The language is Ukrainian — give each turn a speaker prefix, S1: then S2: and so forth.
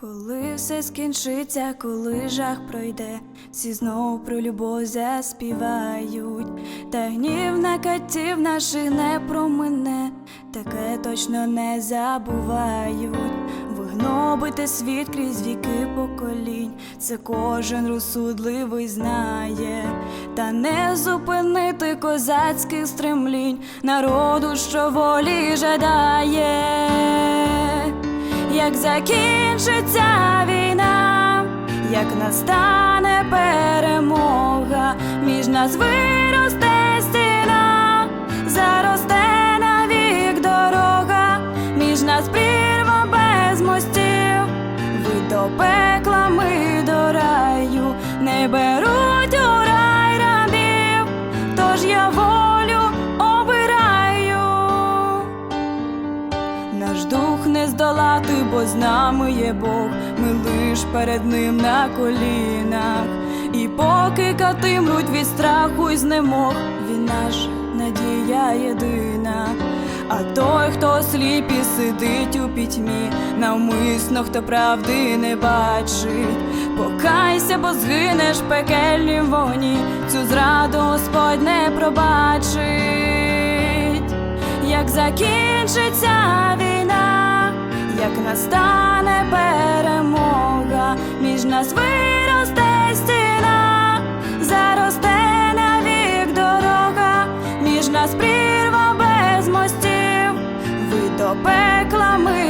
S1: Коли все скінчиться, коли жах пройде, всі знов про любов заспівають, та гнів на катів наших не промине, таке точно не забувають. Вигнобити світ крізь віки поколінь, це кожен розсудливий знає, та не зупинити козацьких стремлінь, народу, що волі жадає як закінчиться війна, як настане перемога, між нас виросте стіна, заросте навік дорога, між нас прірва без мостів, ви до пекла, ми до раю, не беруть Наш дух не здолати, бо з нами є Бог, ми лиш перед ним на колінах. І поки кати мруть від страху й знемог, він наша надія єдина. А той, хто сліп і сидить у пітьмі, навмисно, хто правди не бачить, покайся, бо згинеш в пекельнім вогні, цю зраду Господь не пробачить як закінчиться війна, як настане перемога, між нас виросте стіна, заросте навік дорога, між нас прірва без мостів, ви до пекла ми.